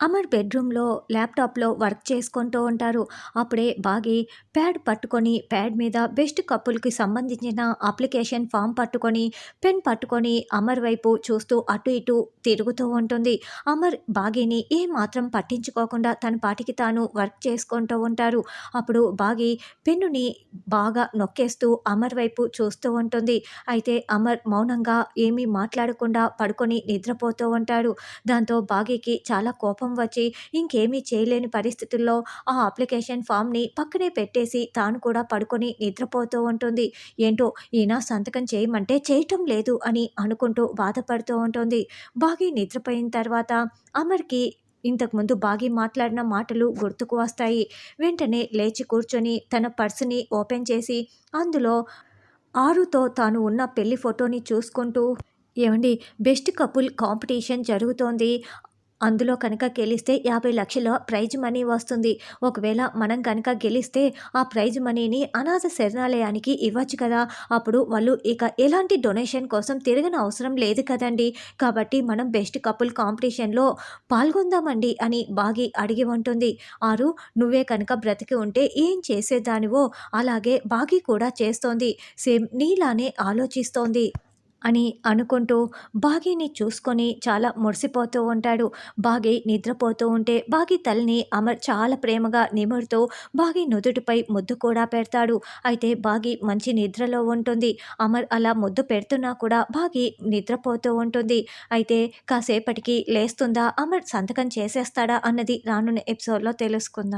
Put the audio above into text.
అమర్ బెడ్రూమ్లో ల్యాప్టాప్లో వర్క్ చేసుకుంటూ ఉంటారు. అప్పుడే బాగి ప్యాడ్ పట్టుకొని ప్యాడ్ మీద బెస్ట్ కప్పులకి సంబంధించిన అప్లికేషన్ ఫామ్ పట్టుకొని పెన్ పట్టుకొని అమర్ వైపు చూస్తూ అటు ఇటు తిరుగుతూ ఉంటుంది. అమర్ బాగిని ఏ మాత్రం పట్టించుకోకుండా తన పాటికి తాను వర్క్ చేసుకుంటూ ఉంటారు. అప్పుడు బాగి పెన్నుని బాగా నొక్కేస్తూ అమర్ వైపు చూస్తూ ఉంటుంది. అయితే అమర్ మౌనంగా ఏమీ మాట్లాడకుండా పడుకొని నిద్రపోతూ ఉంటాడు. దాంతో బాగీకి చాలా కోపం కోపం వచ్చి ఇంకేమీ చేయలేని పరిస్థితుల్లో ఆ అప్లికేషన్ ఫామ్ని పక్కనే పెట్టేసి తాను కూడా పడుకొని నిద్రపోతూ ఉంటుంది. ఏంటో ఈయన సంతకం చేయమంటే చేయటం లేదు అని అనుకుంటూ బాధపడుతూ ఉంటుంది. బాగి నిద్రపోయిన తర్వాత అమర్కి ఇంతకుముందు బాగి మాట్లాడిన మాటలు గుర్తుకు వస్తాయి. వెంటనే లేచి కూర్చొని తన పర్సుని ఓపెన్ చేసి అందులో ఆరుతో తాను ఉన్న పెళ్ళి ఫోటోని చూసుకుంటూ ఏమండి బెస్ట్ కపుల్ కాంపిటీషన్ జరుగుతోంది. అందులో కనుక గెలిస్తే యాభై లక్షల ప్రైజ్ మనీ వస్తుంది. ఒకవేళ మనం కనుక గెలిస్తే ఆ ప్రైజ్ మనీని అనాథ శరణాలయానికి ఇవ్వచ్చు కదా. అప్పుడు వాళ్ళు ఇక ఎలాంటి డొనేషన్ కోసం తిరగని అవసరం లేదు కదండి. కాబట్టి మనం బెస్ట్ కపుల్ కాంపిటీషన్లో పాల్గొందామండి అని బాగి అడిగి ఉంటుంది. ఆరు నువ్వే కనుక బ్రతికి ఉంటే ఏం చేసేదానివో అలాగే బాగి కూడా చేస్తోంది. సేమ్ నీలానే ఆలోచిస్తోంది. అని అనుకుంటూ బాగీని చూసుకొని చాలా మురిసిపోతూ ఉంటాడు. బాగి నిద్రపోతూ ఉంటే బాగి తల్లిని అమర్ చాలా ప్రేమగా నిమురుతూ బాగి నుదుటిపై ముద్దు కూడా పెడతాడు. అయితే బాగి మంచి నిద్రలో ఉంటుంది. అమర్ అలా ముద్దు పెడుతున్నా కూడా బాగి నిద్రపోతూ ఉంటుంది. అయితే కాసేపటికి లేస్తుందా? అమర్ సంతకం చేసేస్తాడా? అన్నది రానున్న ఎపిసోడ్లో తెలుసుకుందాం.